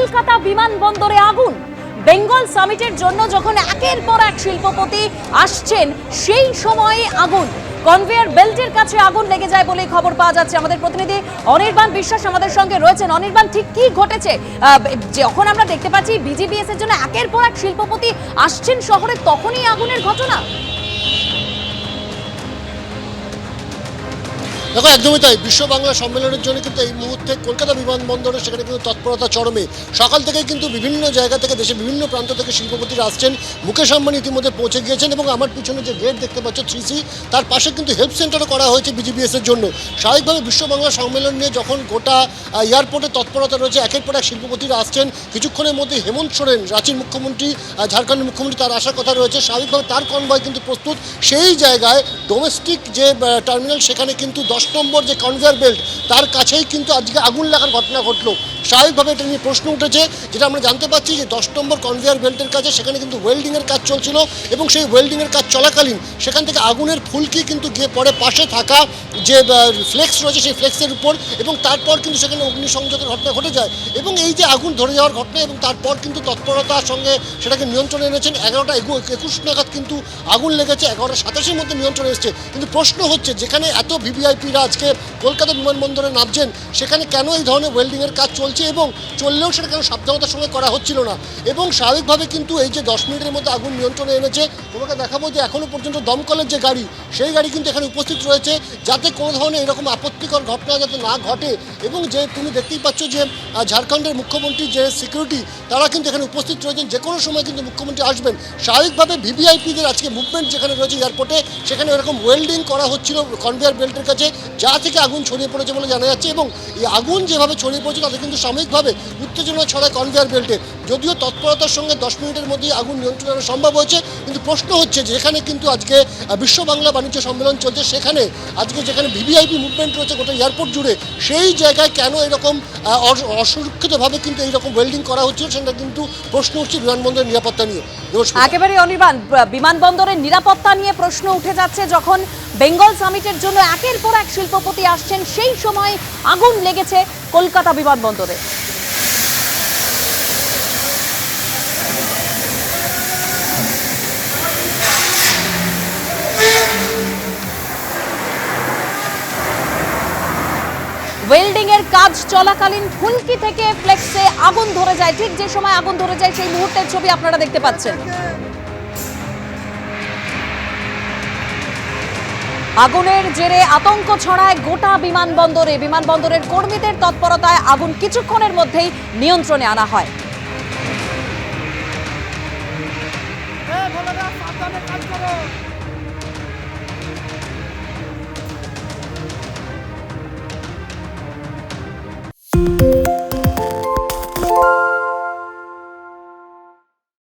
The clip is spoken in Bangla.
কলকাতা বিমানবন্দরে আগুন। বেঙ্গল সামিটের জন্য যখন একের পর এক শিল্পপতি আসছেন, সেই সময়ে আগুন। কনভেয়ার বেল্টের কাছে আগুন লেগে যায় বলে খবর পাওয়া যাচ্ছে আমাদের প্রতিনিধি অনির্বাণ বিশ্বাস আমাদের সঙ্গে রয়েছেন। অনির্বাণ, ঠিক কি ঘটেছে? যখন আমরা দেখতে পাচ্ছি বিজিবিএস এর জন্য একের পর এক শিল্পপতি আসছেন শহরে, তখনই আগুনের ঘটনা। দেখো, একদমই তাই। বিশ্ব বাংলা সম্মেলনের জন্য কিন্তু এই মুহূর্তে কলকাতা বিমানবন্দরে সেখানে কিন্তু তৎপরতা চরমে। সকাল থেকেই কিন্তু বিভিন্ন জায়গা থেকে দেশের বিভিন্ন প্রান্ত থেকে শিল্পপতিরা আসছেন। মুকেশ আম্বানি ইতিমধ্যে পৌঁছে গিয়েছেন এবং আমার পিছনে যে গেট দেখতে পাচ্ছ থ্রি সি তার পাশে কিন্তু হেল্প সেন্টারও করা হয়েছে বিজিবিএস এর জন্য। স্বাভাবিকভাবে বিশ্ব বাংলা সম্মেলন নিয়ে যখন গোটা এয়ারপোর্টে তৎপরতা রয়েছে, একের পর এক শিল্পপতিরা আসছেন। কিছুক্ষণের মধ্যে হেমন্ত সোরেন, রাঁচির মুখ্যমন্ত্রী ঝাড়খণ্ডের মুখ্যমন্ত্রী, তার আসার কথা রয়েছে। স্বাভাবিকভাবে তার কনভয় কিন্তু প্রস্তুত। সেই জায়গায় ডোমেস্টিক যে টার্মিনাল সেখানে কিন্তু দশ নম্বর যে কনভেয়ার বেল্ট তার কাছেই কিন্তু আজকে আগুন লাগার ঘটনা ঘটলো। স্বাভাবিকভাবে এটা নিয়ে প্রশ্ন উঠেছে, যেটা আমরা জানতে পারছি যে দশ নম্বর কনভেয়ার বেল্টের কাছে সেখানে কিন্তু ওয়েল্ডিংয়ের কাজ চলছিল এবং সেই ওয়েল্ডিংয়ের কাজ চলাকালীন সেখান থেকে আগুনের ফুলকি কিন্তু গিয়ে পড়ে পাশে থাকা যে ফ্লেক্স রয়েছে সেই ফ্লেক্সের উপর এবং তারপর কিন্তু সেখানে অগ্নিসংযোগের ঘটনা ঘটে যায় এবং এই যে আগুন ধরে যাওয়ার ঘটনা এবং তারপর কিন্তু তৎপরতার সঙ্গে সেটাকে নিয়ন্ত্রণে এনেছেন, এগারোটা একুশ নাগাদ কিন্তু আগুন লেগেছে, এগারোটা সাতাশের মধ্যে নিয়ন্ত্রণে এসছে। কিন্তু প্রশ্ন হচ্ছে, যেখানে এত ভিভিআইপিরা আজকে কলকাতা বিমানবন্দরে নামছেন। সেখানে কেন এই ধরনের ওয়েল্ডিংয়ের কাজ চলছে এবং চললেও সেটা কেন সাবধানতার সঙ্গে করা হচ্ছিল না? এবং স্বাভাবিকভাবে কিন্তু এই যে দশ মিনিটের মধ্যে আগুন নিয়ন্ত্রণে এনেছে, তোমাকে দেখাবো যে এখনও পর্যন্ত দমকলের যে গাড়ি, সেই গাড়ি কিন্তু এখানে উপস্থিত রয়েছে, যাতে কোনো ধরনের এরকম আপত্তিকর ঘটনা যাতে না ঘটে। এবং যে তুমি দেখতেই পাচ্ছ যে ঝাড়খণ্ডের মুখ্যমন্ত্রী যে সিকিউরিটি তারা কিন্তু এখানে উপস্থিত রয়েছেন। যে কোনো সময় কিন্তু মুখ্যমন্ত্রী আসবেন। স্বাভাবিকভাবে ভিভিআইপিদের আজকে মুভমেন্ট যেখানে রয়েছে এয়ারপোর্টে সেখানে এরকম ওয়েল্ডিং করা হচ্ছিল কনভেয়ার বেল্টের কাছে। যা থেকে আগুন ছড়িয়ে পড়েছে বলে জানা যাচ্ছে এবং এই আগুন যেভাবে ছড়িয়ে পড়েছে তাতে কিন্তু সাময়িকভাবে উত্তেজনা ছড়ায় কনভেয়ার বেল্টে যদিও তৎপরতার সঙ্গে দশ মিনিটের মধ্যেই আগুন নিয়ন্ত্রণ আনা সম্ভব হয়েছে, কিন্তু প্রশ্ন হচ্ছে যে এখানে কিন্তু আজকে বিশ্ব বাংলা বাণিজ্য সম্মেলন চলছে, সেখানে আজকে যেখানে ভিভিআইপি মুভমেন্ট রয়েছে গোটা এয়ারপোর্ট জুড়ে, সেই জায়গায় কেন এরকম অসুরক্ষিতভাবে কিন্তু এইরকম ওয়েল্ডিং করা হচ্ছিল সেটা কিন্তু প্রশ্ন উঠছে বিমানবন্দরের নিরাপত্তা নিয়ে। একেবারে অনির্বাণ বিমানবন্দরের নিরাপত্তা নিয়ে প্রশ্ন উঠে যাচ্ছে যখন বেঙ্গল সামিটের জন্য একের পর এক শিল্পপতি আসছেন, সেই সময় আগুন লেগেছে কলকাতা বিমানবন্দরে ওয়েল্ডিং এর কাজ চলাকালীন ফুলকি থেকে ফ্লেক্সে আগুন ধরে যায়। ঠিক যে সময় আগুন ধরে যায়, সেই মুহূর্তের ছবি আপনারা দেখতে পাচ্ছেন। আগুনের জেরে আতঙ্ক ছড়ায় গোটা বিমানবন্দরে। বিমানবন্দরের কর্মীদের তৎপরতায় আগুন কিছুক্ষণের মধ্যেই নিয়ন্ত্রণে আনা হয়।